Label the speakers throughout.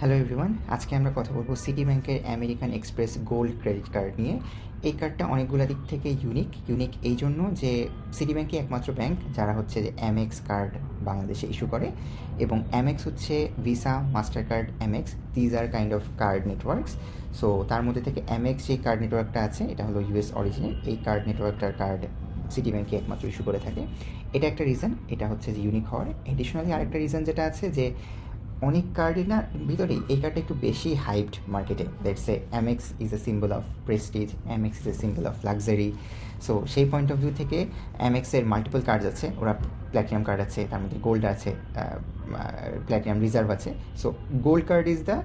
Speaker 1: Hello everyone আজকে আমরা কথা বলব সিটি ব্যাংকের American Express gold credit card নিয়ে। এই কার্ডটা অনেকগুলো দিক থেকে ইউনিক ইউনিক এই জন্য যে সিটি ব্যাংকই একমাত্র ব্যাংক যারা হচ্ছে যে এমএক্স কার্ড বাংলাদেশে ইস্যু করে এবং এমএক্স হচ্ছে Visa master card Amex these are kind of card networks so তার মধ্যে থেকে এমএক্স যে কার্ড নেটওয়ার্কটা আছে, এটা হলো ইউএস অরিজিনাল এই কার্ড নেটওয়ার্কটার কার্ড সিটি ব্যাংকে একমাত্র ইস্যু করে থাকে। এটা একটা রিজন এটা হচ্ছে যে ইউনিক হওয়ার। এডিশনালি আরেকটা রিজন যেটা আছে যে অনেক কার্ডের না, ভিতরেই এই কার্ডটা একটু বেশি হাইপড মার্কেটে a Amex is a symbol of prestige Amex is a symbol of luxury so সেই পয়েন্ট অফ ভিউ থেকে এমএক্সের মাল্টিপল কার্ড আছে, ওরা প্ল্যাটিনাম কার্ড আছে, তার মধ্যে গোল্ড আছে প্ল্যাটিনাম রিজার্ভ আছে। So gold card is the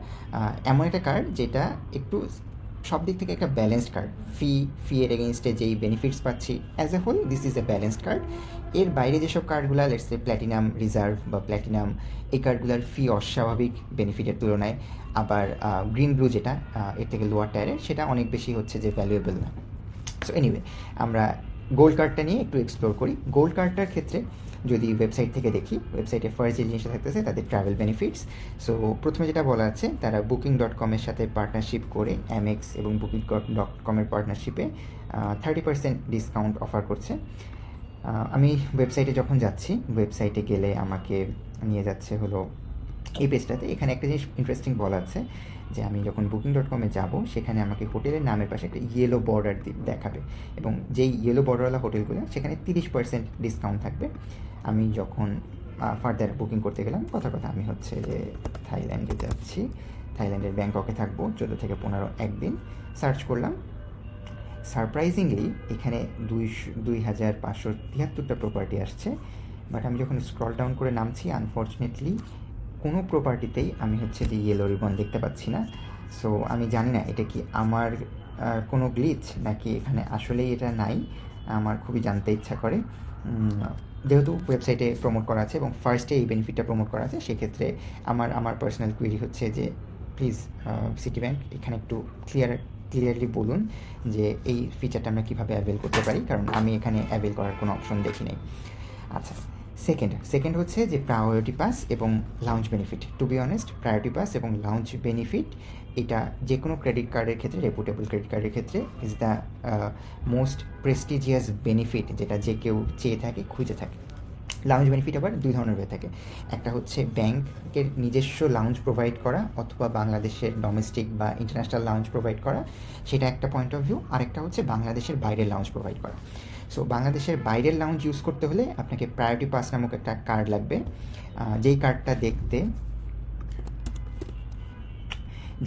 Speaker 1: এমন একটা কার্ড যেটা একটু সব দিক থেকে একটা ব্যালেন্সড কার্ড ফি ফি এর এগেনস্টে যেই বেনিফিটস পাচ্ছি as a whole this is a balanced card এর বাইরে যেসব কার্ডগুলো লেটসে প্ল্যাটিনাম রিজার্ভ বা প্ল্যাটিনাম এই কার্ডগুলোর ফি অস্বাভাবিক বেনিফিটের তুলনায়, আবার গ্রিন ব্লু যেটা এর থেকে লোয়ার টায়ারের সেটা অনেক বেশি হচ্ছে যে ভ্যালুয়েবল না। সো এনিওয়ে আমরা গোল্ড কার্ডটা নিয়ে একটু এক্সপ্লোর করি। গোল্ড কার্ডটার ক্ষেত্রে যদি ওয়েবসাইট থেকে দেখি ওয়েবসাইটে ফার্স্ট যে জিনিসটা থাকতেছে তাদের ট্রাভেল বেনিফিটস সো প্রথমে যেটা বলা আছে, তারা বুকিং ডট কমের সাথে পার্টনারশিপ করে এমএক্স এবং বুকিং ডট কমের পার্টনারশিপে থার্টি পার্সেন্ট ডিসকাউন্ট অফার করছে। আমি ওয়েবসাইটে যখন যাচ্ছি ওয়েবসাইটে গেলে আমাকে নিয়ে যাচ্ছে হলো এই পেজটাতে এখানে একটা জিনিস ইন্টারেস্টিং বলা আছে যে আমি যখন বুকিং ডট কমে যাব, সেখানে আমাকে হোটেলের নামের পাশে একটা ইয়েলো বর্ডার দেখাবে। এবং যেই ইয়েলো বর্ডারওয়ালা হোটেলগুলো সেখানে তিরিশ পার্সেন্ট ডিসকাউন্ট থাকবে। আমি যখন ফার্দার বুকিং করতে গেলাম, কথা কথা আমি হচ্ছে যে থাইল্যান্ডে যাচ্ছি। থাইল্যান্ডের ব্যাংককে থাকব, চোদ্দ থেকে পনেরো একদিন। সার্চ করলাম। সারপ্রাইজিংলি এখানে দুই দুই হাজার পাঁচশো তিয়াত্তরটা প্রপার্টি আসছে। বাট আমি যখন স্ক্রল ডাউন করে নামছি আনফর্চুনেটলি কোনো প্রপার্টিতেই আমি হচ্ছে যে ইয়েলো রিবন দেখতে পাচ্ছি না। সো আমি জানি না এটা কি আমার কোনো গ্লিচ নাকি এখানে আসলেই এটা নাই, আমার খুবই জানতে ইচ্ছা করে। যেহেতু ওয়েবসাইটে প্রমোট করা আছে এবং ফার্স্টে এই বেনিফিটটা প্রমোট করা আছে, সেক্ষেত্রে আমার আমার পার্সোনাল কুইরি হচ্ছে যে প্লিজ সিটি ব্যাংক এখানে একটু ক্লিয়ার ক্লিয়ারলি বলুন যে এই ফিচারটা আমরা কীভাবে অ্যাভেল করতে পারি, কারণ আমি এখানে অ্যাভেল করার কোনো অপশন দেখি নেই। আচ্ছা। সেকেন্ড সেকেন্ড হচ্ছে যে প্রায়োরিটি পাস এবং lounge benefit to be honest priority pass এবং লাউঞ্জ বেনিফিট এটা যে কোনো ক্রেডিট কার্ডের ক্ষেত্রে রেপুটেবল ক্রেডিট কার্ডের ক্ষেত্রে is the most prestigious benefit যেটা যে কেউ চেয়ে থাকে, খুঁজে থাকে। লাউঞ্জ বেনিফিট আবার দুই ধরনের হয়ে থাকে। একটা হচ্ছে ব্যাংকের নিজস্ব লাউঞ্জ প্রোভাইড করা অথবা বাংলাদেশের ডোমেস্টিক বা ইন্টারন্যাশনাল লাউঞ্জ প্রোভাইড করা, সেটা একটা পয়েন্ট অফ ভিউ আরেকটা হচ্ছে বাংলাদেশের বাইরের লাউঞ্জ প্রোভাইড করা। সো বাংলাদেশের বাইরের লাউঞ্জ ইউজ করতে হলে আপনাকে প্রায়োরিটি পাস নামক একটা কার্ড লাগবে। যেই কার্ডটা দেখতে,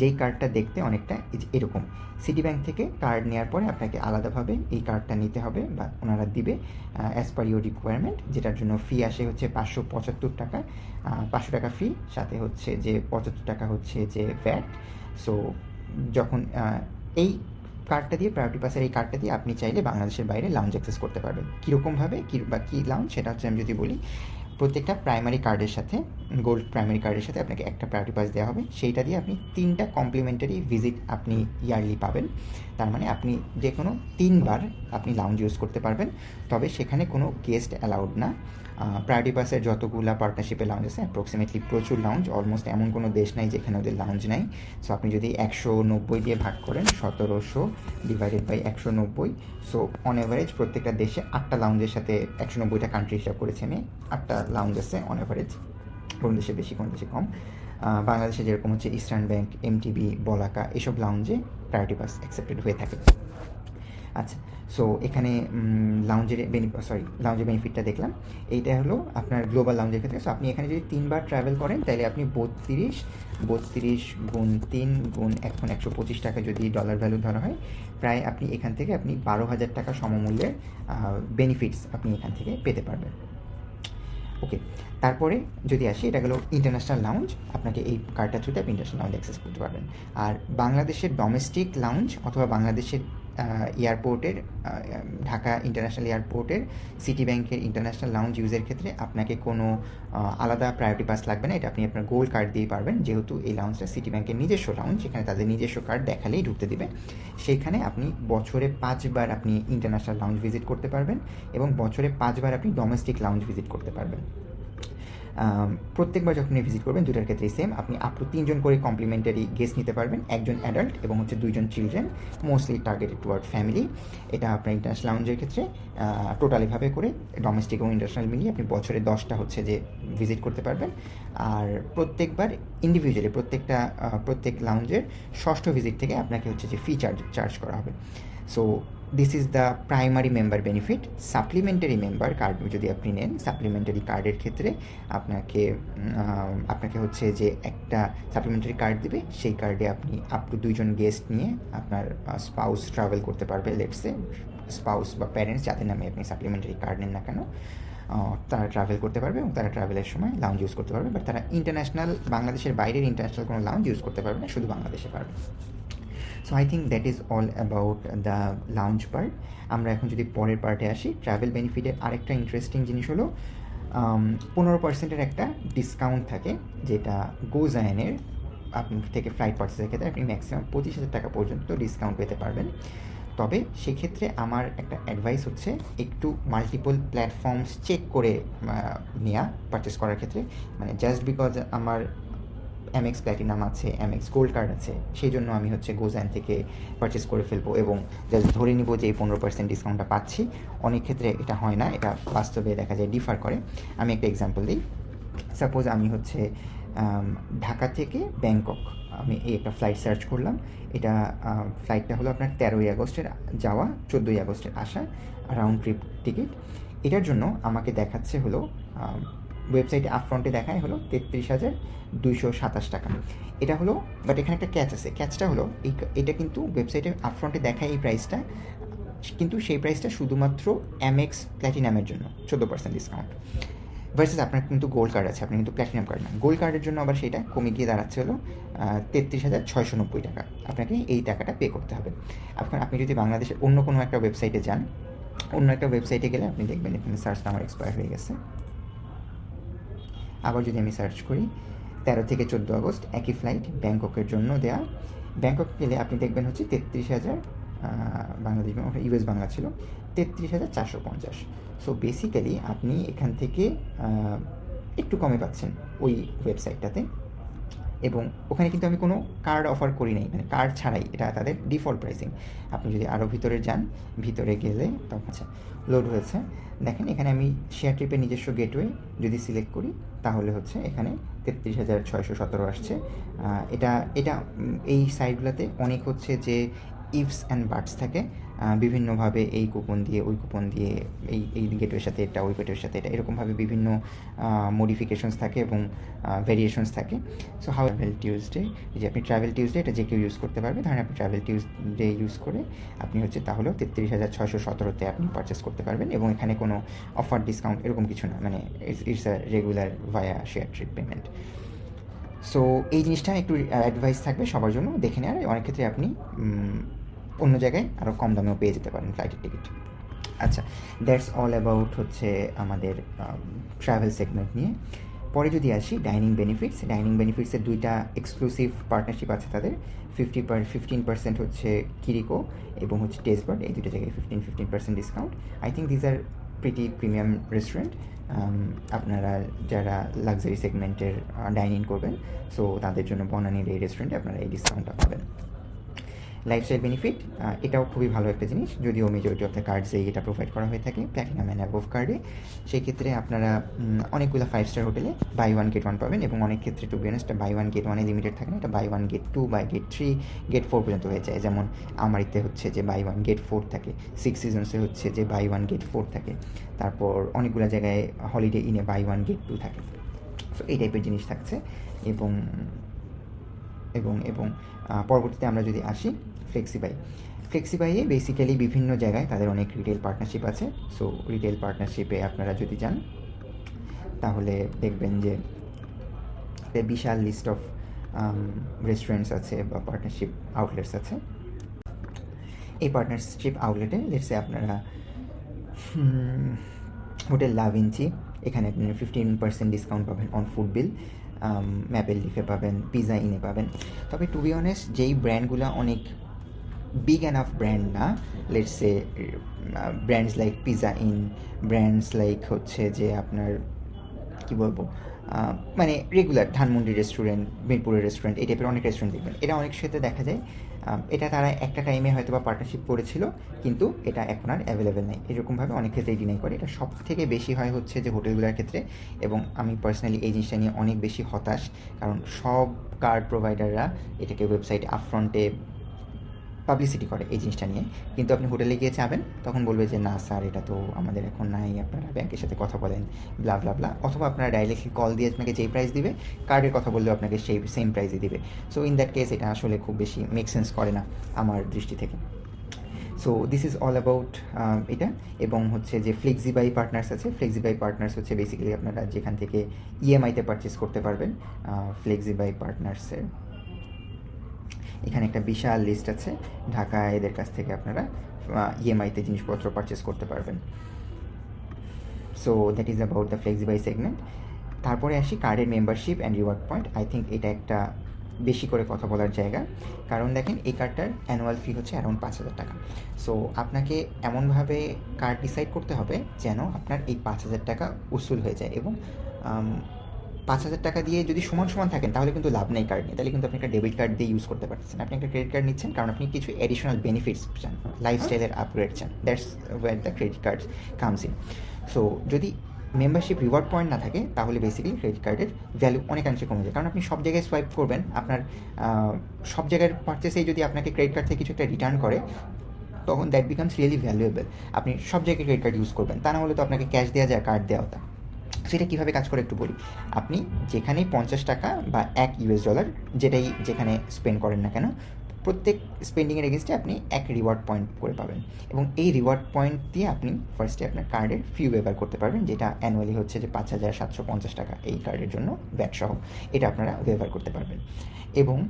Speaker 1: যেই কার্ডটা দেখতে অনেকটা এরকম। সিটি ব্যাংক থেকে কার্ড নেওয়ার পরে আপনাকে আলাদাভাবে এই কার্ডটা নিতে হবে বা ওনারা দিবে অ্যাজ পার ইউর রিকোয়ারমেন্ট যেটার জন্য ফি আসে হচ্ছে পাঁচশো পঁচাত্তর টাকা। পাঁচশো টাকা ফি সাথে হচ্ছে যে পঁচাত্তর টাকা হচ্ছে যে ভ্যাট সো যখন এই কার্ডটা দিয়ে প্রায়োরিটি পাসের এই কার্ডটা দিয়ে আপনি চাইলে বাংলাদেশের বাইরে লাউঞ্জ অ্যাক্সেস করতে পারবেন। কীরকমভাবে কী বা কী লাউঞ্জ সেটা হচ্ছে আমি যদি বলি, প্রত্যেকটা প্রাইমারি কার্ডের সাথে গোল্ড প্রাইমারি কার্ডের সাথে আপনাকে একটা প্রায়োরিটি পাস দেওয়া হবে। সেইটা দিয়ে আপনি তিনটা কমপ্লিমেন্টারি ভিজিট আপনি ইয়ারলি পাবেন। তার মানে আপনি যে কোনো তিনবার আপনি লাউঞ্জ ইউজ করতে পারবেন। তবে সেখানে কোনো গেস্ট অ্যালাউড না। প্রায়োরিটি পাসের যতগুলো পার্টনারশিপে লাউঞ্জ আছে অ্যাপ্রক্সিমেটলি প্রচুর লাউঞ্জ অলমোস্ট এমন কোনো দেশ নাই যেখানে ওদের লাউঞ্জ নাই। সো আপনি যদি একশো নব্বই দিয়ে ভাগ করেন, সতেরোশো ডিভাইডেড বাই একশো নব্বই সো অন অ্যাভারেজ প্রত্যেকটা দেশে আটটা লাউঞ্জের সাথে একশো নব্বইটা কান্ট্রি হিসাব করেছে আমি। আটটা লাউঞ্জ আছে অন অ্যাভারেজ কোন দেশে বেশি, কোন দেশে কম। বাংলাদেশে যেরকম হচ্ছে ইস্টার্ন ব্যাংক এমটিবি বলাকা এসব লাউঞ্জে প্রায়োরিটি পাস অ্যাকসেপ্টেড হয়ে থাকে। আচ্ছা সো এখানে লাউঞ্জের বেনিফিট সরি লাউঞ্জের বেনিফিটটা দেখলাম। এইটা হলো আপনার গ্লোবাল লাউঞ্জের ক্ষেত্রে। সো আপনি এখানে যদি তিনবার ট্রাভেল করেন, তাহলে আপনি বত্রিশ বত্রিশ গুণ তিন গুণ এখন একশো পঁচিশ টাকা যদি ডলার ভ্যালু ধরা হয়, প্রায় আপনি এখান থেকে আপনি বারো হাজার টাকা সমমূল্যের বেনিফিটস আপনি এখান থেকে পেতে পারবেন। ওকে তারপরে যদি আসি, এটা গেলো ইন্টারন্যাশনাল লাউঞ্জ আপনাকে এই কার্ডটা থ্রুতে আপনি ইন্টারন্যাশনাল লাউঞ্জ অ্যাক্সেস করতে পারবেন। আর বাংলাদেশের ডোমেস্টিক লাউঞ্জ অথবা বাংলাদেশের এয়ারপোর্টের ঢাকা ইন্টারন্যাশনাল এয়ারপোর্টের সিটি ব্যাংকের ইন্টারন্যাশনাল লাউঞ্জ ইউজের ক্ষেত্রে আপনাকে কোনো আলাদা প্রায়োরিটি পাস লাগবে না। এটা আপনি আপনার গোল্ড কার্ড দিয়ে পারবেন। যেহেতু এই লাউঞ্জটা সিটি ব্যাংকের নিজস্ব লাউঞ্জ যেখানে তাদের নিজস্ব কার্ড দেখালেই ঢুকতে দেবে। সেখানে আপনি বছরে পাঁচবার আপনি ইন্টারন্যাশনাল লাউঞ্জ ভিজিট করতে পারবেন এবং বছরে পাঁচবার আপনি ডোমেস্টিক লাউঞ্জ ভিজিট করতে পারবেন। প্রত্যেকবার যখন ভিজিট করবেন দুটার ক্ষেত্রেই সেম আপনি আপ টু তিনজন করে কমপ্লিমেন্টারি গেস্ট নিতে পারবেন। একজন অ্যাডাল্ট এবং হচ্ছে দুইজন children mostly targeted toward family এটা আপনার ইন্টারন্যাশনাল লাউঞ্জের ক্ষেত্রে টোটালিভাবে করে ডোমেস্টিক এবং ইন্টারন্যাশনাল মিলিয়ে আপনি বছরে দশটা হচ্ছে যে ভিজিট করতে পারবেন। আর প্রত্যেকবার ইন্ডিভিজুয়ালি প্রত্যেকটা প্রত্যেক লাউঞ্জের ষষ্ঠ ভিজিট থেকে আপনাকে হচ্ছে যে ফি চার্জ চার্জ করা হবে। So this is the primary member benefit supplementary member card যদি আপনি নেন সাপ্লিমেন্টারি কার্ডের ক্ষেত্রে আপনাকে আপনাকে হচ্ছে যে একটা সাপ্লিমেন্টারি কার্ড দিবে, সেই কার্ডে আপনি আপ টু দুইজন গেস্ট নিয়ে আপনার স্পাউস ট্রাভেল করতে পারবে লেটসে স্পাউস বা প্যারেন্টস যাদের নামে আপনি সাপ্লিমেন্টারি কার্ড নেন না কেন তারা ট্রাভেল করতে পারবে এবং তারা ট্রাভেলের সময় লাউঞ্জ ইউজ করতে পারবে বাট তারা ইন্টারন্যাশনাল বাংলাদেশের বাইরের ইন্টারন্যাশনাল কোনো লাউঞ্জ ইউজ করতে পারবে না, শুধু বাংলাদেশে পারবে। So I think that is all about the lounge part আমরা এখন যদি পরের পার্টে আসি ট্রাভেল বেনিফিটের আরেকটা ইন্টারেস্টিং জিনিস হলো পনেরো পার্সেন্টের একটা ডিসকাউন্ট থাকে, যেটা গোজায়নের আপনি থেকে ফ্লাইট পার্চেসের ক্ষেত্রে আপনি ম্যাক্সিমাম পঁচিশ হাজার টাকা পর্যন্ত ডিসকাউন্ট পেতে পারবেন। তবে সেক্ষেত্রে আমার একটা অ্যাডভাইস হচ্ছে, একটু মাল্টিপল প্ল্যাটফর্মস চেক করে নেওয়া পারচেস করার ক্ষেত্রে। মানে জাস্ট বিকজ আমার এমএক্স প্ল্যাটিনাম আছে এমএক্স গোল্ড কার্ড আছে, সেই জন্য আমি হচ্ছে গোজান থেকে পারচেস করে ফেলব এবং জাস্ট ধরে নিব যে এই পনেরো পার্সেন্ট ডিসকাউন্টটা পাচ্ছি। অনেক ক্ষেত্রে এটা হয় না, এটা বাস্তবে দেখা যায় ডিফার করে। আমি একটা এক্সাম্পল দিই। সাপোজ আমি হচ্ছে ঢাকা থেকে ব্যাংকক আমি এই একটা ফ্লাইট সার্চ করলাম। এটা ফ্লাইটটা হলো আপনার তেরোই আগস্টের যাওয়া, চোদ্দোই আগস্টের আসা রাউন্ড ট্রিপ টিকিট এটার জন্য আমাকে দেখাচ্ছে হলো ওয়েবসাইটে আপফ্রন্টে দেখায় হলো তেত্রিশ হাজার দুইশো সাতাশ টাকা। এটা হলো বাট এখানে একটা ক্যাচ আছে। ক্যাচটা হলো, এই এটা কিন্তু ওয়েবসাইটে আপফ্রন্টে দেখায় এই প্রাইসটা কিন্তু সেই প্রাইসটা শুধুমাত্র এমএক্স প্ল্যাটিনামের জন্য, চোদ্দ পার্সেন্ট ডিসকাউন্ট ভার্সেস আপনার কিন্তু গোল্ড কার্ড আছে আপনি কিন্তু প্ল্যাটিনাম কার্ড না। গোল্ড কার্ডের জন্য আবার সেটা কমে গিয়ে দাঁড়াচ্ছে হলো তেত্রিশ হাজার ছয়শো নব্বই টাকা। আপনাকে এই টাকাটা পে করতে হবে। এখন আপনি যদি বাংলাদেশের অন্য কোনো একটা ওয়েবসাইটে যান, অন্য একটা ওয়েবসাইটে গেলে আপনি দেখবেন এখানে সার্চটা আমার এক্সপায়ার হয়ে গেছে। আবার যদি আমি সার্চ করি, তেরো থেকে চোদ্দ আগস্ট, একই ফ্লাইট ব্যাংককের জন্য দেয়া। ব্যাংকক গেলে আপনি দেখবেন হচ্ছে তেত্রিশ হাজার বাংলাদেশ ইউএস বাংলা ছিল, তেত্রিশ হাজার চারশো পঞ্চাশ। সো বেসিক্যালি আপনি এখান থেকে একটু কমে পাচ্ছেন ওই ওয়েবসাইটটাতে এবং ওখানে কিন্তু আমি কোনো কার্ড অফার করি নাই মানে কার্ড ছাড়াই, এটা তাদের ডিফল্ট প্রাইসিং আপনি যদি আরও ভিতরে যান, ভিতরে গেলে তখন আচ্ছা লোড হয়েছে। দেখেন, এখানে আমি শেয়ার ট্রিপের নিজস্ব গেটওয়ে যদি সিলেক্ট করি, তাহলে হচ্ছে এখানে তেত্রিশ হাজার ছয়শো সতেরো আসছে। এটা এটা এই সাইটগুলোতে অনেক হচ্ছে যে ইফস অ্যান্ড বার্ডস থাকে বিভিন্নভাবে এই কুপন দিয়ে, ওই কুপন দিয়ে, এই এই গেটওয়ের সাথে এটা, ওই গেটওয়ের সাথে এটা, এরকমভাবে বিভিন্ন মডিফিকেশনস থাকে এবং ভেরিয়েশনস থাকে। সো হাউ ট্রাভেল টিউসডে যে আপনি ট্রাভেল টিউসডে এটা যে কেউ ইউজ করতে পারবে, ধরেন আপনি ট্রাভেল টিউসডে ইউজ করে আপনি হচ্ছে তাহলেও তেত্রিশ হাজার ছয়শো সতেরোতে আপনি পারচেস করতে পারবেন এবং এখানে কোনো অফার ডিসকাউন্ট এরকম কিছু না মানে it's a regular via share trip payment so এই জিনিসটা একটু অ্যাডভাইস থাকবে সবার জন্য, দেখে নেওয়ার। অনেক ক্ষেত্রে আপনি অন্য জায়গায় আরও কম দামেও পেয়ে যেতে পারেন ফ্লাইটের টিকিট আচ্ছা দ্যাটস অল অ্যাবাউট হচ্ছে আমাদের ট্রাভেল সেগমেন্ট নিয়ে। পরে যদি আসি ডাইনিং বেনিফিটস ডাইনিং বেনিফিটসের দুইটা এক্সক্লুসিভ পার্টনারশিপ আছে তাদের। ফিফটি পার ফিফটিন পার্সেন্ট হচ্ছে কিরিকো এবং হচ্ছে টেস্টবার্ড এই দুটো জায়গায় fifteen fifteen percent discount I think these are pretty premium restaurant আপনারা যারা লাক্সারি সেগমেন্টের ডাইনিং করবেন সো তাদের জন্য বনানির এই রেস্টুরেন্টে আপনারা এই ডিসকাউন্টটা পাবেন। লাইফস্টাইল বেনিফিট এটাও খুবই ভালো একটা জিনিস। যদিও মেজরিটি অফ দ্য কার্ডসেই এটা প্রোভাইড করা হয়ে থাকে প্ল্যাটিনাম অ্যান্ড অ্যাবোভ কার্ডে সেই ক্ষেত্রে আপনারা অনেকগুলো ফাইভ স্টার হোটেলে বাই ওয়ান গেট ওয়ান পাবেন এবং অনেক ক্ষেত্রে to be honest buy one get ওয়ানে লিমিটেড থাকে না, এটা buy one get two buy get three get four পর্যন্ত হয়ে যায়। যেমন আমারিতে হচ্ছে যে বাই ওয়ান গেট ফোর থাকে সিক্স সিজনসে হচ্ছে যে বাই ওয়ান গেট ফোর থাকে। তারপর অনেকগুলো জায়গায় হলিডে ইনে বাই ওয়ান গেট টু থাকে। সো এই টাইপের জিনিস থাকছে এবং এবং এবং পরবর্তীতে আমরা যদি আসি ফ্লেক্সিবাই ফ্লেক্সিবাইয়ে বেসিক্যালি বিভিন্ন জায়গায় তাদের অনেক রিটেল পার্টনারশিপ আছে। সো রিটেল পার্টনারশিপে আপনারা যদি যান, তাহলে দেখবেন যে বিশাল লিস্ট অফ রেস্টুরেন্টস আছে বা পার্টনারশিপ আউটলেটস আছে। এই পার্টনারশিপ আউটলেটে লেটসে আপনারা হোটেল লাভ ইঞ্চি এখানে আপনি ফিফটিন পার্সেন্ট ডিসকাউন্ট পাবেন অন ফুড বিল ম্যাপেল লিফে পাবেন পিজা ইনে পাবেন। তবে টু বি অনেস্ট যেই ব্র্যান্ডগুলো অনেক বিগ অ্যানাফ ব্র্যান্ড না let's say brands like pizza inn brands like হচ্ছে যে আপনার, কি বলব মানে রেগুলার ধানমন্ডি রেস্টুরেন্ট মিরপুরের রেস্টুরেন্ট এই টাইপের অনেক রেস্টুরেন্ট দেখবেন। এটা অনেক সাথে দেখা যায় এটা তারা একটা টাইমে হয়তো বা পার্টনারশিপ করেছিল, কিন্তু এটা এখন আর অ্যাভেলেবেল নেই। এরকমভাবে অনেক ক্ষেত্রেই ডিনাই করে। এটা সব থেকে বেশি হয় হচ্ছে যে হোটেলগুলোর ক্ষেত্রে, এবং আমি পার্সোনালি এই জিনিসটা নিয়ে অনেক বেশি হতাশ, কারণ সব কার্ড প্রোভাইডাররা এটাকে ওয়েবসাইট আপফ্রন্টে পাবলিসিটি করে এই জিনিসটা নিয়ে। কিন্তু আপনি হোটেলে গিয়ে চাবেন, তখন বলবে যে, না স্যার, এটা তো আমাদের এখন নাই, আপনারা ব্যাংকের সাথে কথা বলেন ব্লা ব্লা ব্লা অথবা আপনারা ডাইরেক্টলি কল দিয়ে আপনাকে যেই প্রাইস দিবে কার্ডের কথা বললেও আপনাকে সেই সেম প্রাইসই দিবে। সো ইন দ্যাট কেস এটা আসলে খুব বেশি মেক সেন্স করে না আমার দৃষ্টি থেকে। So this is all about এটা এবং হচ্ছে যে ফ্লেক্সিবাই পার্টনার্স আছে। ফ্লেক্সিবাই পার্টনার্স হচ্ছে বেসিক্যালি আপনারা যেখান থেকে ইএমআইতে পারচেস করতে পারবেন ফ্লেক্সিবাই পার্টনার্সের এখানে একটা বিশাল লিস্ট আছে। ঢাকা এদের কাছ থেকে আপনারা ইএমআইতে জিনিসপত্র পারচেস করতে পারবেন। So that is about the flexibuy segment তারপরে আসি কার্ডের membership and reward point I think এটা একটা বেশি করে কথা বলার জায়গা। কারণ দেখেন, এই কার্ডটার অ্যানুয়াল ফি হচ্ছে অ্যারাউন্ড পাঁচ হাজার টাকা। সো আপনাকে এমনভাবে কার্ড ডিসাইড করতে হবে যেন আপনার এই পাঁচ হাজার টাকা উসুল হয়ে যায় এবং পাঁচ হাজার টাকা দিয়ে যদি সমান সমান থাকেন, তাহলে কিন্তু লাভ নেই কার্ড নিয়ে। তাহলে কিন্তু আপনি একটা ডেবিট কার্ড দিয়ে ইউজ করতে পারছেন আপনি একটা ক্রেডিট কার্ড নিচ্ছেন, কারণ আপনি কিছু অ্যাডিশনাল বেনিফিটস চান লাইফস্টাইলের আপগ্রেড চান। That's where the credit card comes in so যদি মেম্বারশিপ রিওয়ার্ড পয়েন্ট না থাকে, তাহলে বেসিক্যালি ক্রেডিট কার্ডের ভ্যালু অনেকাংশে কমে যায়। কারণ আপনি সব জায়গায় সোয়াইপ করবেন, আপনার সব জায়গার পারচেসেই যদি আপনাকে ক্রেডিট কার্ড থেকে কিছু একটা রিটার্ন করে, তখন দ্যাট বিকামস রিয়েলি ভ্যালুয়েবল আপনি সব জায়গায় ক্রেডিট কার্ড ইউজ করবেন। তা না হলে তো আপনাকে ক্যাশ দেওয়া যায় কার্ড দেওয়া সেটা কীভাবে কাজ করে একটু বলি। আপনি যেখানেই পঞ্চাশ টাকা বা এক ইউএস ডলার যেটাই যেখানে স্পেন্ড করেন না কেন, প্রত্যেক স্পেন্ডিংয়ের এগেনস্টে আপনি এক রিওয়ার্ড পয়েন্ট করে পাবেন। এবং এই রিওয়ার্ড পয়েন্ট দিয়ে আপনি ফার্স্টে আপনার কার্ডের ফি ব্যবহার করতে পারবেন, যেটা অ্যানুয়ালি হচ্ছে যে পাঁচ হাজার সাতশো পঞ্চাশ টাকা এই কার্ডের জন্য ব্যাট সহ। এটা আপনারা ব্যবহার করতে পারবেন। এবং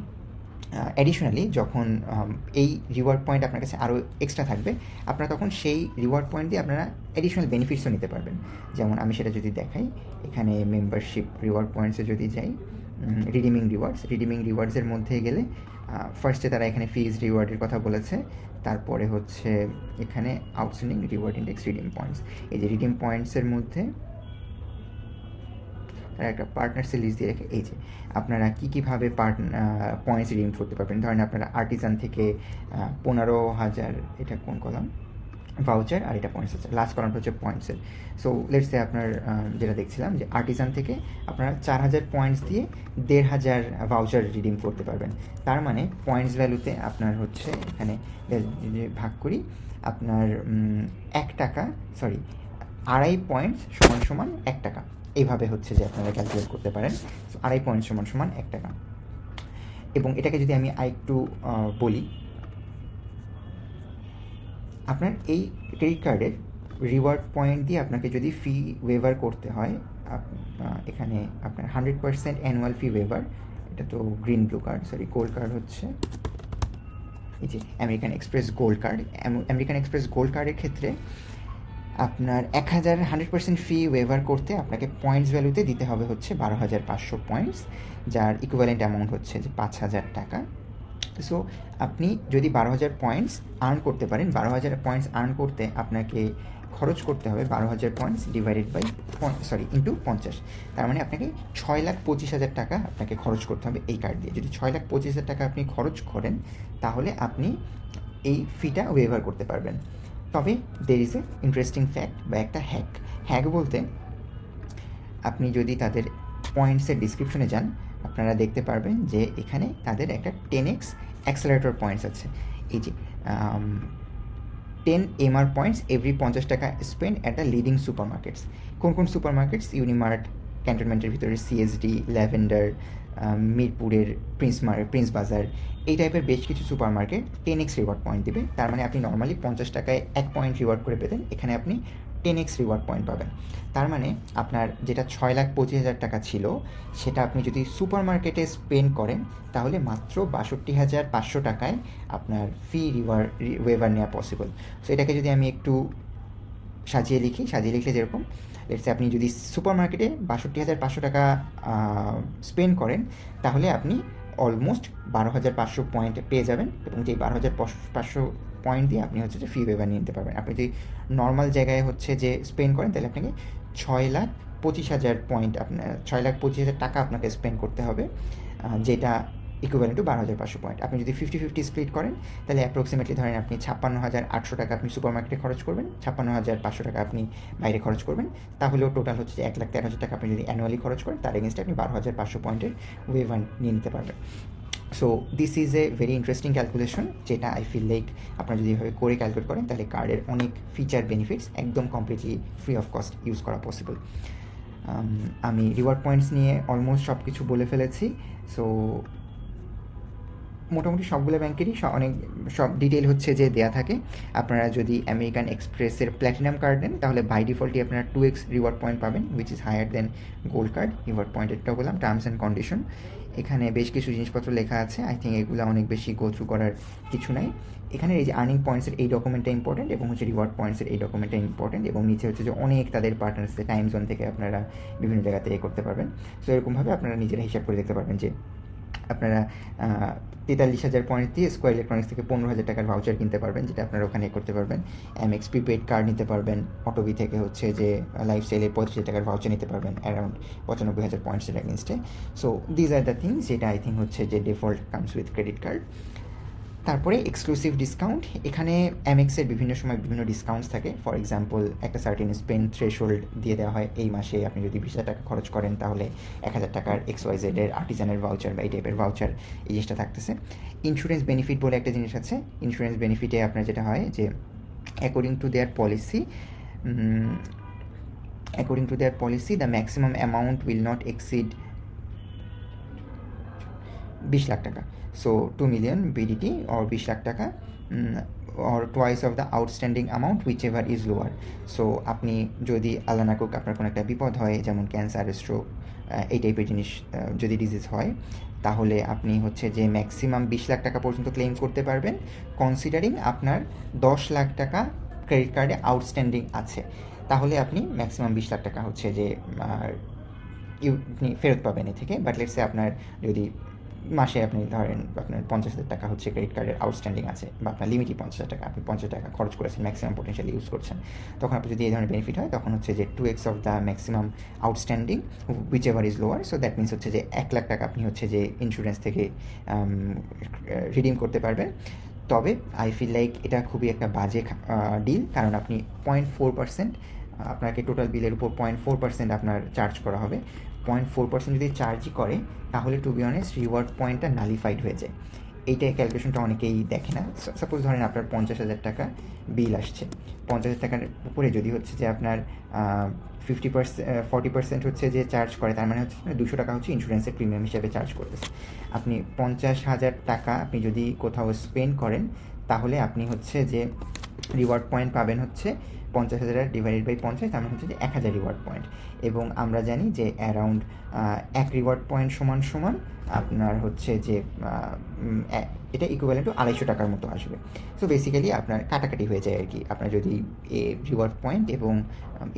Speaker 1: অ্যাডিশনালি যখন এই রিওয়ার্ড পয়েন্ট আপনার কাছে আরও এক্সট্রা থাকবে, আপনারা তখন সেই রিওয়ার্ড পয়েন্ট দিয়ে আপনারা অ্যাডিশনাল বেনিফিটসও নিতে পারবেন। যেমন আমি সেটা যদি দেখাই, এখানে মেম্বারশিপ রিওয়ার্ড পয়েন্টসে যদি যাই রিডিমিং রিওয়ার্ডস রিডিমিং রিওয়ার্ডসের মধ্যে গেলে ফার্স্টে তারা এখানে ফিজ রিওয়ার্ডের কথা বলেছে, তারপরে হচ্ছে এখানে outstanding reward index redeem points এই যে রিডিম পয়েন্টসের মধ্যে তারা একটা পার্টনার লিস্ট দিয়ে রেখে, এই যে আপনারা কী কীভাবে পার্ট পয়েন্টস রিডিম করতে পারবেন? ধরেন আপনারা আর্টিজান থেকে পনেরো হাজার, এটা কোন কলাম ভাউচার আর এটা পয়েন্টস আছে। লাস্ট কলামটা হচ্ছে পয়েন্টসের সো লেটসে আপনার যেটা দেখছিলাম যে আর্টিজান থেকে আপনারা চার হাজার পয়েন্টস দিয়ে দেড় হাজার ভাউচার রিডিম করতে পারবেন। তার মানে পয়েন্টস ভ্যালুতে আপনার হচ্ছে এখানে ভাগ করি, আপনার এক টাকা সরি আড়াই পয়েন্টস সমান সমান এক টাকা। এইভাবে হচ্ছে যে আপনারা ক্যালকুলেট করতে পারেন। আড়াই পয়েন্ট সমান সমান এক টাকা। এবং এটাকে যদি আমি আরেকটু বলি, আপনার এই ক্রেডিট কার্ডের রিওয়ার্ড পয়েন্ট দিয়ে আপনাকে যদি ফি ওয়েভার করতে হয় এখানে আপনার hundred percent annual fee waiver এটা তো green blue card sorry gold card হচ্ছে। এই যে American Express gold card American Express gold কার্ডের ক্ষেত্রে আপনার এক হাজার, হান্ড্রেড পার্সেন্ট ফি ওয়েভার করতে আপনাকে পয়েন্টস ভ্যালুতে দিতে হবে হচ্ছে বারো হাজার পাঁচশো পয়েন্টস যার ইকুইভ্যালেন্ট অ্যামাউন্ট হচ্ছে যে পাঁচ হাজার টাকা। সো আপনি যদি বারো হাজার পয়েন্টস আর্ন করতে পারেন, বারো হাজার পয়েন্টস আর্ন করতে আপনাকে খরচ করতে হবে বারো হাজার points divided by sorry into পঞ্চাশ। তার মানে আপনাকে ছয় লাখ পঁচিশ হাজার টাকা আপনাকে খরচ করতে হবে এই কার্ড দিয়ে। যদি ছয় লাখ পঁচিশ হাজার টাকা আপনি খরচ করেন, তাহলে আপনি এই ফিটা ওয়েভার করতে পারবেন। তবে there is a interesting fact বা একটা হ্যাক হ্যাক বলতে আপনি যদি তাদের পয়েন্টসের ডিসক্রিপশনে যান, আপনারা দেখতে পারবেন যে এখানে তাদের একটা টেন এক্স অ্যাক্সেলারেটর পয়েন্টস আছে। এই যে টেন এমআর পয়েন্টস এভরি পঞ্চাশ টাকা spend at the leading supermarkets কোন কোন সুপার মার্কেটস ইউনিমার্ট ক্যান্টনমেন্টের ভিতরে সিএসডি ল্যাভেন্ডার মিরপুরের প্রিন্স মার প্রিন্স বাজার। এই টাইপের বেশ কিছু supermarket ten X reward point দেবে। তার মানে আপনি নর্মালি পঞ্চাশ টাকায় এক পয়েন্ট রিওয়ার্ড করে পেতেন। এখানে আপনি টেন এক্স রিওয়ার্ড পয়েন্ট পাবেন। তার মানে আপনার যেটা ছয় লাখ পঁচিশ হাজার টাকা ছিল, সেটা আপনি যদি সুপার মার্কেটে স্পেন্ড করেন, তাহলে মাত্র বাষট্টি হাজার পাঁচশো টাকায় আপনার ফি রিওয়ার ওয়েভার নেওয়া পসিবল সো এটাকে যদি আমি একটু সাজিয়ে লিখি, সাজিয়ে লিখলে যেরকম লেটসে আপনি যদি সুপার মার্কেটে বাষট্টি হাজার পাঁচশো টাকা স্পেন্ড করেন, তাহলে আপনি অলমোস্ট বারো হাজার পাঁচশো পয়েন্ট পেয়ে যাবেন এবং যেই বারো হাজার পাঁচশো পয়েন্ট দিয়ে আপনি হচ্ছে যে ফি ওয়েভার নিতে পারবেন। আপনি যদি নর্মাল জায়গায় হচ্ছে যে স্পেন্ড করেন, তাহলে আপনাকে ছয় লাখ পঁচিশ হাজার পয়েন্ট আপনার ছয় লাখ পঁচিশ হাজার টাকা আপনাকে স্পেন্ড করতে হবে যেটা ইকুইভ্যালেন্ট টু বারো হাজার পাঁচশো পয়েন্ট আপনি যদি ফিফটি ফিফটি স্প্লিট করেন, তাহলে অ্যাপ্রক্সিমেটলি ধরেন আপনি ছাপ্পান্ন হাজার আটশো টাকা আপনি সুপার মার্কেটে খরচ করবেন, ছাপ্পান্ন হাজার পাঁচশো টাকা আপনি বাইরে খরচ করবেন। তাহলেও টোটাল হচ্ছে এক লাখ তেরো হাজার টাকা আপনি যদি অ্যানুয়ালি খরচ করেন, তার এগেনস্টে আপনি বারো হাজার পাঁচশো পয়েন্টের ওয়েভার নিয়ে নিতে পারবেন। So this is a very interesting calculation যেটা আই ফিল লাইক আপনারা যদি এভাবে করে ক্যালকুলেট করেন, তাহলে কার্ডের অনেক ফিচার বেনিফিটস একদম completely free of cost use করা পসিবল আমি রিওয়ার্ড পয়েন্টস নিয়ে অলমোস্ট সব কিছু বলে ফেলেছি। সো মোটামুটি সবগুলো ব্যাংকেরই অনেক সব ডিটেল হচ্ছে যে দেয়া থাকে। আপনারা যদি আমেরিকান এক্সপ্রেসের প্ল্যাটিনাম কার্ড নেন, তাহলে বাই ডিফল্টই আপনারা টু এক্স রিওয়ার্ড পয়েন্ট পাবেন which is higher than gold card reward পয়েন্টেরটা বললাম টার্মস অ্যান্ড কন্ডিশন এখানে বেশ কিছু জিনিসপত্র লেখা আছে আই থিঙ্ক এগুলো অনেক বেশি গো থ্রু করার কিছু নাই। এখানে এই যে আর্নিং পয়েন্টসের এই ডকুমেন্টটা ইম্পর্টেন্ট এবং হচ্ছে রিওয়ার্ড পয়েন্টসের এই ডকুমেন্টটা ইম্পর্টেন্ট এবং নিচে হচ্ছে যে অনেক তাদের পার্টনার্স টাইম জোন থেকে আপনারা বিভিন্ন জায়গাতে এ করতে পারবেন। সো এরকমভাবে আপনারা নিজেরা হিসাব করে দেখতে পারবেন যে আপনারা তেতাল্লিশ হাজার পয়েন্ট দিয়ে স্কোয়ার ইলেকট্রনিক্স থেকে পনেরো হাজার টাকার ভাউচার কিনতে পারবেন, যেটা আপনারা ওখানে করতে পারবেন। এম এক্স প্রিপেড কার্ড নিতে পারবেন অটোবি থেকে হচ্ছে যে লাইফস্টাইলের পঁচিশ হাজার টাকার ভাউচার নিতে পারবেন অ্যারাউন্ড পঁচানব্বই হাজার পয়েন্টসের অ্যাগেনস্টে so these are the things যেটা আই থিঙ্ক হচ্ছে যে default comes with credit card তারপরে এক্সক্লুসিভ ডিসকাউন্ট এখানে এমএক্সের বিভিন্ন সময় বিভিন্ন ডিসকাউন্টস থাকে। ফর এক্সাম্পল একটা সার্টিন স্পেন থ্রেশোল্ড দিয়ে দেওয়া হয়, এই মাসে আপনি যদি বিশ টাকা খরচ করেন, তাহলে এক হাজার টাকার এক্স ওয়াই জেডের আর্টিজানের ভাউচার বা এই টাইপের ভাউচার এই জিনিসটা থাকতেছে। ইন্স্যুরেন্স বেনিফিট বলে একটা জিনিস আছে। ইন্স্যুরেন্স বেনিফিটে আপনার যেটা হয় যে according to their policy according to their policy the maximum amount will not exceed বিশ লাখ টাকা। So two million BDT or বিশ লাখ টাকা or twice of the outstanding amount whichever is lower so আপনি যদি আল্লাহ না করুক, আপনার কোনো একটা বিপদ হয়, যেমন ক্যান্সার স্ট্রোক এই টাইপের জিনিস যদি ডিজিজ হয়, তাহলে আপনি হচ্ছে যে ম্যাক্সিমাম বিশ লাখ টাকা পর্যন্ত ক্লেম করতে পারবেন কনসিডারিং আপনার দশ লাখ টাকা ক্রেডিট কার্ডে আউটস্ট্যান্ডিং আছে। তাহলে আপনি ম্যাক্সিমাম বিশ লাখ টাকা হচ্ছে যে ইউ ফেরত পাবেন এ থেকে। বাট লেটসে আপনার যদি মাসে আপনি ধরেন আপনার পঞ্চাশ হাজার টাকা হচ্ছে ক্রেডিট কার্ডের আউটস্ট্যান্ডিং আছে বা আপনার লিমিটই পঞ্চাশ হাজার টাকা, আপনি পঞ্চাশ টাকা খরচ করেছেন ম্যাক্সিমাম পোটেন্সিয়ালি ইউজ করছেন। তখন আপনি যদি এই ধরনের বেনিফিট হয়, তখন হচ্ছে যে two X of the maximum outstanding whichever is lower so that means হচ্ছে যে এক লাখ টাকা আপনি হচ্ছে যে ইন্স্যুরেন্স থেকে রিডিম করতে পারবেন। তবে আই ফিল লাইক এটা খুবই একটা বাজে ডিল কারণ আপনি পয়েন্ট ফোর পার্সেন্ট আপনাকে টোটাল বিলের উপর পয়েন্ট ফোর পার্সেন্ট আপনার চার্জ করা হবে। পয়েন্ট ফোর পার্সেন্ট যদি চার্জই করে, তাহলে টু বি অনেস্ট রিওয়ার্ড পয়েন্টটা নালিফাইড হয়ে যায়। এইটা ক্যালকুলেশনটা অনেকেই দেখে না। সাপোজ ধরেন আপনার পঞ্চাশ হাজার টাকা বিল আসছে। পঞ্চাশ হাজার টাকার উপরে যদি হচ্ছে যে আপনার ফিফটি পার্সেন্ট ফর্টি পার্সেন্ট হচ্ছে যে চার্জ করে, তার মানে হচ্ছে দুশো টাকা হচ্ছে ইন্স্যুরেন্সের প্রিমিয়াম হিসাবে চার্জ করতেছে। আপনি পঞ্চাশ হাজার টাকা আপনি যদি কোথাও স্পেন্ড করেন, তাহলে আপনি হচ্ছে যে রিওয়ার্ড পয়েন্ট পাবেন হচ্ছে পঞ্চাশ হাজার ডিভাইডেড বাই পঞ্চাশ, তার মানে হচ্ছে যে এক হাজার রিওয়ার্ড পয়েন্ট এবং আমরা জানি যে অ্যারাউন্ড এক রিওয়ার্ড পয়েন্ট সমান সমান আপনার হচ্ছে যে এটা ইকুইভ্যালেন্ট টু আড়াইশো টাকার মতো আসবে। সো বেসিক্যালি আপনার কাটাকাটি হয়ে যায় আর কি। আপনার যদি রিওয়ার্ড পয়েন্ট এবং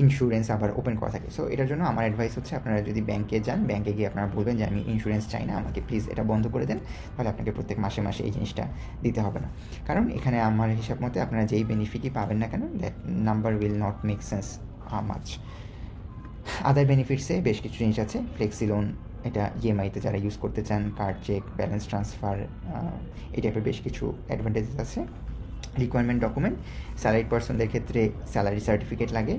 Speaker 1: ইন্স্যুরেন্স আবার ওপেন করা থাকে। সো এটার জন্য আমার অ্যাডভাইস হচ্ছে আপনারা যদি ব্যাংকে যান ব্যাংকে গিয়ে আপনারা বলবেন যে, আমি ইন্স্যুরেন্স চাই না, আমাকে প্লিজ এটা বন্ধ করে দেন। তাহলে আপনাকে প্রত্যেক মাসে মাসে এই জিনিসটা দিতে হবে না। কারণ এখানে আমার হিসাব মতে আপনারা যেই বেনিফিটই পাবেন না কেন that number will not make sense much other বেনিফিটসে বেশ কিছু জিনিস আছে ফ্লেক্সি লোন এটা ইএমআইতে যারা ইউজ করতে চান কার্ড চেক ব্যালেন্স ট্রান্সফার এই টাইপের বেশ কিছু অ্যাডভান্টেজেস আছে। রিকোয়ারমেন্ট ডকুমেন্ট স্যালারিড পার্সনদের ক্ষেত্রে স্যালারি সার্টিফিকেট লাগে।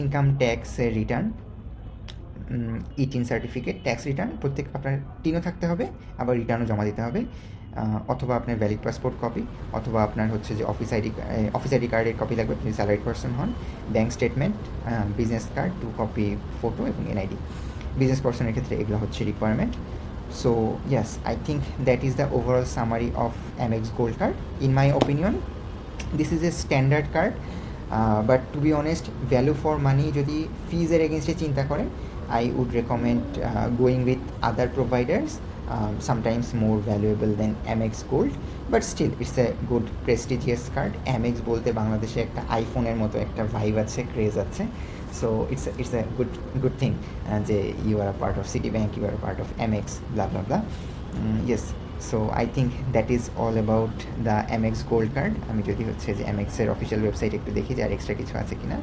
Speaker 1: ইনকাম ট্যাক্সের return eTIN certificate tax return প্রত্যেক আপনার টিনও থাকতে হবে, আবার রিটার্নও জমা দিতে হবে। অথবা আপনার ভ্যালিড পাসপোর্ট কপি অথবা আপনার হচ্ছে যে অফিস আইডি অফিস আইডি কার্ডের কপি লাগবে, আপনি স্যালারিড পার্সন হন। Bank statement business card two copy photo এবং এনআইডি বিজনেস পার্সনের ক্ষেত্রে এগুলো হচ্ছে requirement so yes I think that is the overall summary of Amex gold card in my opinion this is a standard card but to be honest value for money যদি ফিজের এগেনস্টে চিন্তা করেন I would recommend going with other providers sometimes more valuable than Amex gold but still it's a good prestigious card Amex বলতে বাংলাদেশে একটা আইফোনের মতো একটা ভাইব আছে ক্রেজ আছে। so it's a, it's a good good thing and uh, you are a part of Citibank, you are a part of MX, blah blah blah. mm, yes, so I think that is all about the MX Gold Card. আমি যদি হচ্ছে যে MX এর official website একটু দেখি যে আর extra কিছু আছে কিনা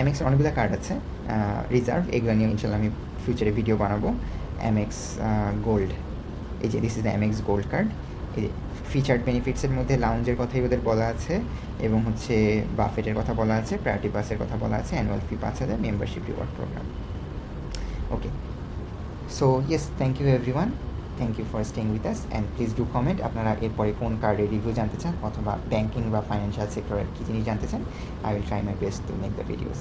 Speaker 1: এমএক্স অনেকগুলো কার্ড আছে রিজার্ভ এগুলো নিয়ে ইনশাল্লাহ আমি ফিউচারে ভিডিও বানাবো এমএক্স গোল্ড এই যে this is the Amex gold card এই ফিচার্ড বেনিফিটসের মধ্যে লাউঞ্জের কথাই ওদের বলা আছে এবং হচ্ছে বাফেটের কথা বলা আছে প্রায়োরিটি পাসের কথা বলা আছে অ্যানুয়াল ফি পাঁচ হাজার membership reward program okay so yes thank you everyone thank you for staying with us and please do comment আপনারা এরপরে কোন কার্ডের রিভিউ জানতে চান অথবা ব্যাঙ্কিং বা ফাইন্যান্সিয়াল সেক্টরের কী জিনিস জানতে চান I will try my best to make the videos